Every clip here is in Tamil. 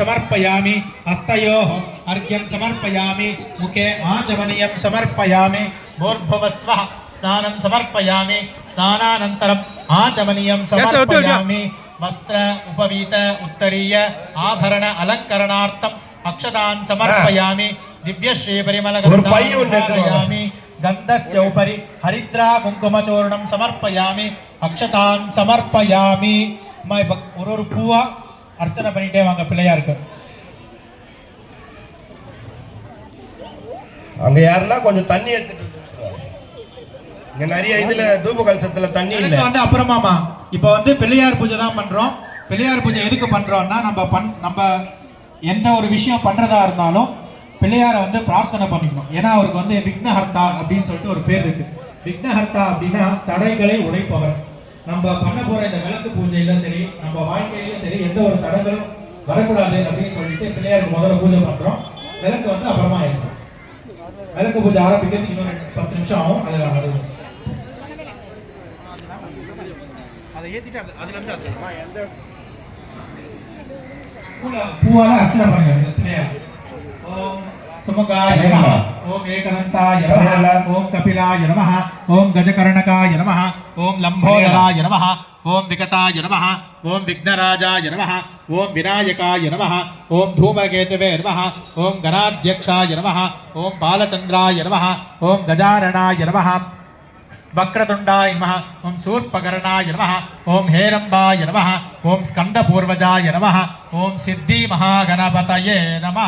समर्पयामि समर्पयामि मुखे समर्पयामि समर्पयामि समर्पयामि वस्त्र उपवीत उत्तरीय आभरण अलंकरण अक्षतान् समर्पयामि दिव्यश्रीपरिमलगन्धामि गन्धस्य उपरि हरिद्रा कुङ्कुमचूर्णं समर्पयामि अक्षतान् समर्पयामि। मैं पूर्व அர்ச்சனை பண்ணிட்டே வாங்க பிள்ளையாருக்கு அங்க யாருன்னா கொஞ்சம் தண்ணி எடுத்துட்டு. இங்க நிறைய இதுல தூப கலசத்துல தண்ணி இல்ல. வந்து அப்புறமாமா இப்போ வந்து பிள்ளையார் பூஜை தான் பண்றோம். பிள்ளையார் பூஜை எதுக்கு பண்றோம்னா நம்ம பண் நம்ம எந்த ஒரு விஷயம் பண்றதா இருந்தாலும் பிள்ளையாரை வந்து பிரார்த்தனை பண்ணிக்கணும். ஏன்னா அவருக்கு வந்து விக்னஹர்த்தா அப்படின்னு சொல்லிட்டு ஒரு பேர் இருக்கு. விக்னஹர்த்தா அப்படின்னா தடைகளை உடைப்பவர். நம்ம பண்ண போற இந்த விளக்கு பூஜையில சரி நம்ம வாழ்க்கையிலும் சரி எந்த ஒரு தடங்களும் வரக்கூடாது அப்படின்னு சொல்லிட்டு பிள்ளையாருக்கு முதல்ல பூஜை பண்றோம். விளக்கு வந்து அப்புறமா இருக்கும் விளக்கு பூஜை ஆரம்பிக்கிறதுக்கு இன்னும் பத்து நிமிஷம் ஆகும். அது அது அதை ஏத்திட்டு அது அதுல இருந்து அது பூல- பூவால அர்ச்சனை பண்ணுங்க பிள்ளையார். ஓம் ఓం ఏకదంతాయ నమ ఓం కపిలాయ నమ ఓం గజకర్ణకాయ నమ ఓం లంబోదరాయ నమ ఓం వికటాయ నమ ఓం విఘ్నరాజాయ నమ ఓం వినాయకాయ నమ ఓం ధూమకేతవే నమ ఓం గణాధ్యక్షాయ నమ ఓం బాలచంద్రాయ నమ ఓం గజారణాయ నమ వక్రతుండాయ నమ ఓం శూర్పకర్ణాయ నమ ఓం హేరంబాయ నమ ఓం స్కందపూర్వజాయ నమ ఓం సిద్ధి మహాగణపతయే నమ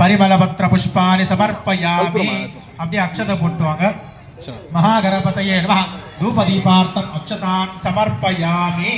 பரிமளபத்திர புஷ்பாணி சமர்ப்பயாமி. அப்படியே அக்ஷதை போட்டுவாங்க. மகாகணபதையே தூப தீபார்த்தம் அக்ஷதான் சமர்ப்பயாமி.